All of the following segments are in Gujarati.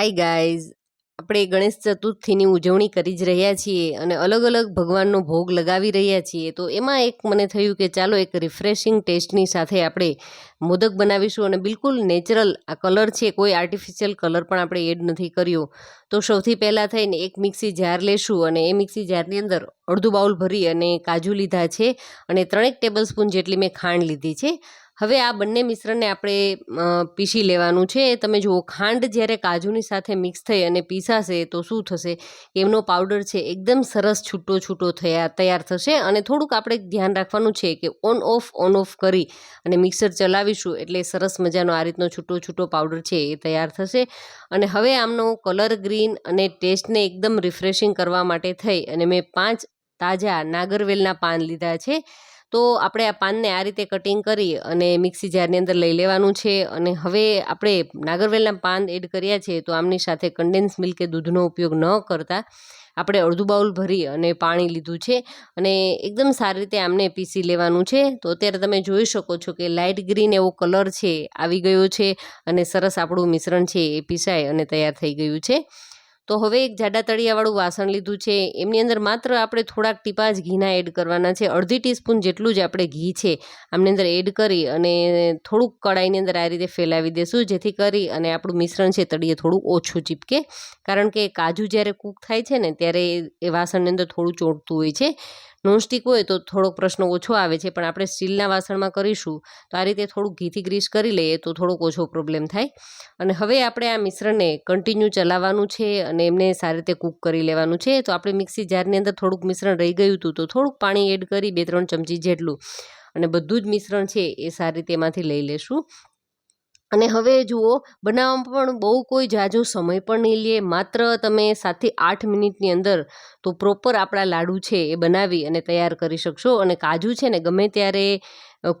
હાય ગાઈઝ આપણે ગણેશ ચતુર્થીની ઉજવણી કરી જ રહ્યા છીએ અને અલગ અલગ ભગવાનનો ભોગ લગાવી રહ્યા છીએ. તો એમાં એક મને થયું કે ચાલો એક રિફ્રેશિંગ ટેસ્ટની સાથે આપણે મોદક બનાવીશું અને બિલકુલ નેચરલ આ કલર છે, કોઈ આર્ટિફિશિયલ કલર પણ આપણે એડ નથી કર્યો. તો સૌથી પહેલાં થઈને એક મિક્સી જાર લેશું અને એ મિક્સી જારની અંદર અડધું બાઉલ ભરી અને કાજુ લીધા છે અને ત્રણેક ટેબલ સ્પૂન જેટલી મેં ખાંડ લીધી છે. હવે આ બંને મિશ્રણને આપણે પીસી લેવાનું છે. તમે જુઓ, ખાંડ જ્યારે કાજુની સાથે મિક્સ થઈ અને પીસાશે તો શું થશે? એમનો પાવડર છે, એકદમ સરસ છૂટો છૂટો થયા, તૈયાર થશે. અને થોડુંક આપણે ધ્યાન રાખવાનું છે કે ઓન ઓફ ઓન ઓફ કરી અને મિક્સર ચલાવીશું એટલે સરસ મજાનો આ રીતનો છૂટો છૂટો પાવડર છે એ તૈયાર થશે. અને હવે આમનો કલર ગ્રીન અને ટેસ્ટને એકદમ રિફ્રેશિંગ કરવા માટે થઈ અને મેં પાંચ તાજા નાગરવેલના પાન લીધા છે. તો આપણે આ પાનને આ રીતે કટિંગ કરી અને મિક્સી જારની અંદર લઈ લેવાનું છે અને હવે આપણે નાગરવેલના પાન એડ કર્યા છે તો આમની સાથે કન્ડેન્સ મિલ્ક કે દૂધનો ઉપયોગ ન કરતા આપણે અડધું બાઉલ ભરી અને પાણી લીધું છે અને એકદમ સારી રીતે આમને પીસી લેવાનું છે. તો અત્યારે તમે જોઈ શકો છો કે લાઇટ ગ્રીન એવો કલર છે, આવી ગયો છે અને સરસ આપણું મિશ્રણ છે એ પીસાય અને તૈયાર થઈ ગયું છે. તો હવે એક જાડા તળિયાવાળું વાસણ લીધું છે. એમની અંદર માત્ર આપણે થોડાક ટીપા જ ઘીના એડ કરવાના છે. અડધી ટીસ્પૂન જેટલું જ આપણે ઘી છે. આમની અંદર એડ કરી અને થોડુંક કડાઈની અંદર આ રીતે ફેલાવી દેશું. જેથી કરી અને આપણું મિશ્રણ છે તળિયે થોડું ઓછું ચીપકે. કારણ કે કાજુ જ્યારે કૂક થાય છે ને, ત્યારે એ વાસણની અંદર થોડું ચોંટતું હોય છે. નોનસ્ટિક હોય તો થોડોક પ્રશ્ન ઓછો આવે છે, પણ આપણે સ્ટીલના વાસણમાં કરીશું તો આ રીતે થોડુંક ઘીથી ગ્રીસ કરી લઈએ તો થોડોક ઓછો પ્રોબ્લેમ થાય. અને હવે આપણે આ મિશ્રણને કન્ટિન્યુ ચલાવવાનું છે અને એમને સારી રીતે કૂક કરી લેવાનું છે. તો આપણે મિક્સી જારની અંદર થોડુંક મિશ્રણ રહી ગયું હતું તો થોડુંક પાણી એડ કરી બે ત્રણ ચમચી જેટલું અને બધું જ મિશ્રણ છે એ સારી રીતે એમાંથી લઈ લેશું. અને હવે જુઓ, બનાવવામાં પણ બહુ કોઈ જાજો સમય પણ નહીં લે. માત્ર તમે સાતથી આઠ મિનિટની અંદર તો પ્રોપર આપણા લાડુ છે એ બનાવી અને તૈયાર કરી શકશો. અને કાજુ છે ને, ગમે ત્યારે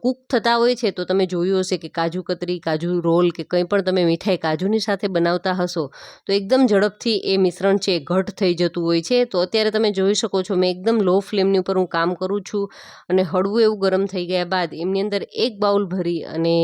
કૂક થતા હોય છે, તો તમે જોયું હશે કે કાજુ કતરી, કાજુ રોલ કે કંઈ પણ તમે મીઠાઈ કાજુની સાથે બનાવતા હશો, તો એકદમ ઝડપથી એ મિશ્રણ છે ઘટ થઈ જતું હોય છે. તો અત્યારે તમે જોઈ શકો છો, મેં એકદમ લો ફ્લેમની ઉપર હું કામ કરું છું અને હળવું એવું ગરમ થઈ ગયા બાદ એમની અંદર એક બાઉલ ભરી અને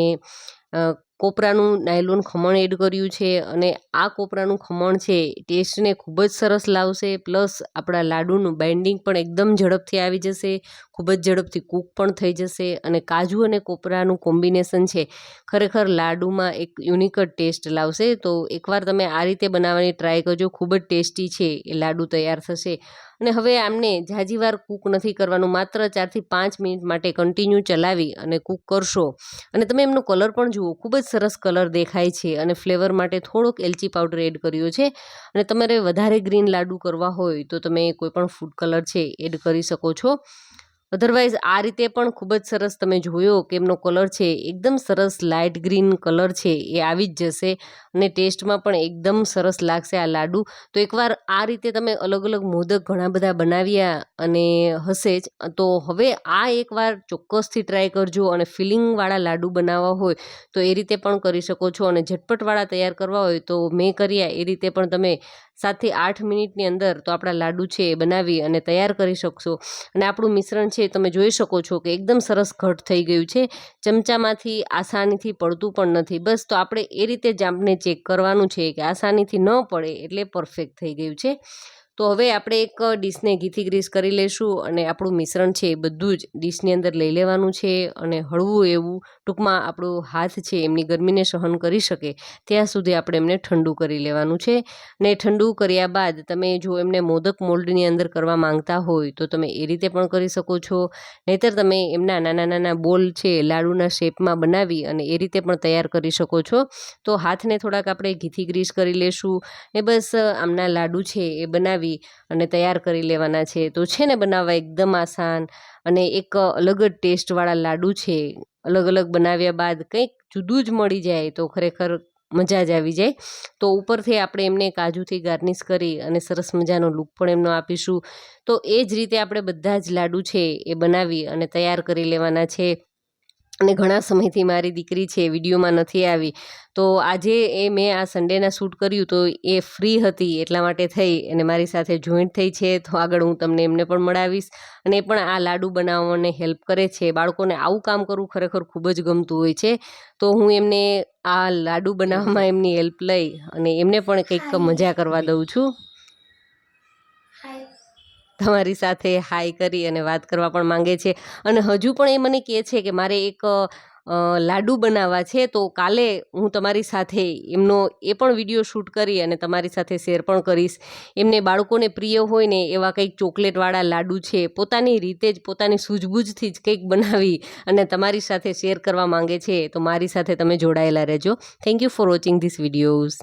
કોપરાનું નાયલોન ખમણ એડ કર્યું છે અને આ કોપરાનું ખમણ છે ટેસ્ટને ખૂબ જ સરસ લાવશે, પ્લસ આપણા લાડુનું બાઇન્ડિંગ પણ એકદમ ઝડપથી આવી જશે, ખૂબ જ ઝડપથી કૂક પણ થઈ જશે અને કાજુ અને કોપરાનું કોમ્બિનેશન છે, ખરેખર લાડુમાં એક યુનિક જ ટેસ્ટ લાવશે, તો એકવાર તમે આ રીતે બનાવવાની ટ્રાય કરજો, ખૂબ જ ટેસ્ટી છે, એ લાડુ તૈયાર થશે. અને હવે આમને જાજીવાર કૂક નથી કરવાનું, માત્ર ચારથી પાંચ મિનિટ માટે કન્ટિન્યુ ચલાવી અને કૂક કરશો. અને તમે એમનો કલર પણ જુઓ, ખૂબ જ સરસ કલર દેખાય છે અને ફ્લેવર માટે થોડોક એલચી પાવડર એડ કર્યો છે. અને તમારે વધારે ગ્રીન લાડુ કરવા હોય તો તમે કોઈ પણ ફૂડ કલર છે એડ કરી શકો છો. અધરવાઇઝ આ રીતે પણ ખૂબ જ સરસ તમે જોયો કે એમનો કલર છે એકદમ સરસ લાઇટ ગ્રીન કલર છે, એ આવી જ જશે અને ટેસ્ટમાં પણ એકદમ સરસ લાગશે આ લાડુ. તો એકવાર આ રીતે તમે અલગ અલગ મોદક ઘણા બધા બનાવ્યા અને હશે જ, તો હવે આ એકવાર ચોક્કસથી ટ્રાય કરજો અને ફિલિંગવાળા લાડુ બનાવવા હોય તો એ રીતે પણ કરી શકો છો અને ઝટપટવાળા તૈયાર કરવા હોય તો મેં કર્યા, એ રીતે પણ તમે સાતથી આઠ મિનિટની અંદર તો આપણા લાડુ છે એ બનાવી અને તૈયાર કરી શકશો. અને આપણું મિશ્રણ છે તમે જોઈ શકો છો કે એકદમ સરસ ઘટ થઈ ગયું છે. ચમચામાંથી આસાનીથી પડતું પણ નથી. બસ તો આપણે એ રીતે જ આપણે ચેક કરવાનું છે કે આસાનીથી ન પડે એટલે પરફેક્ટ થઈ ગયું છે. તો હવે આપણે એક ડીશને ઘીથી ગ્રીસ કરી લઈશું અને આપણું મિશ્રણ છે એ બધું જ ડીશની અંદર લઈ લેવાનું છે અને હળવું એવું ટૂંકમાં આપણો હાથ છે એમની ગરમીને સહન કરી શકે ત્યાં સુધી આપણે એમને ઠંડુ કરી લેવાનું છે. ને ઠંડુ કર્યા બાદ તમે જો એમને મોદક મોલ્ડની અંદર કરવા માંગતા હોય તો તમે એ રીતે પણ કરી શકો છો. નહીતર તમે એમના નાના નાના બોલ છે લાડુના શેપમાં બનાવી અને એ રીતે પણ તૈયાર કરી શકો છો. તો હાથને થોડાક આપણે ઘીથી ગ્રીસ કરી લેશું. ને બસ આમના લાડુ છે એ બનાવી અને તૈયાર કરી લેવાના છે. તો છે ને બનાવવા એકદમ આસાન અને એક અલગ જ ટેસ્ટવાળા લાડુ છે. અલગ અલગ બનાવ્યા બાદ કંઈક જુદું જ મળી જાય તો ખરેખર મજા જ આવી જાય. તો ઉપરથી આપણે એમને કાજુથી ગાર્નિશ કરી અને સરસ મજાનો લુક પણ એમનો આપીશું. તો એ જ રીતે આપણે બધા જ લાડુ છે એ બનાવી અને તૈયાર કરી લેવાના છે. અને ઘણા સમયથી મારી દીકરી છે વિડીયોમાં નથી આવી. તો આજે એ મેં આ સન્ડેના શૂટ કર્યું તો એ ફ્રી હતી એટલા માટે થઈ અને મારી સાથે જોઈન્ટ થઈ છે. તો આગળ હું તમને એમને પણ મળાવીશ અને એ પણ આ લાડુ બનાવવાને હેલ્પ કરે છે. બાળકોને આવું કામ કરવું ખરેખર ખૂબ જ ગમતું હોય છે. તો હું એમને આ લાડુ બનાવવામાં એમની હેલ્પ લઈ અને એમને પણ કંઈક મજા કરવા દઉં છું. તમારી સાથે હાય કરી અને વાત કરવા પણ માંગે છે. અને હજુ પણ એ મને કહે છે કે મારે એક લાડુ બનાવવા છે, તો કાલે હું તમારી સાથે એમનો એ પણ વીડિયો શૂટ કરી અને તમારી સાથે શેર પણ કરીશ. એમને બાળકોને પ્રિય હોય ને એવા કંઈક ચોકલેટવાળા લાડુ છે, પોતાની રીતે જ, પોતાની સૂઝબૂઝથી જ કંઈક બનાવી અને તમારી સાથે શેર કરવા માંગે છે, તો મારી સાથે તમે જોડાયેલા રહેજો. Thank you for watching this videos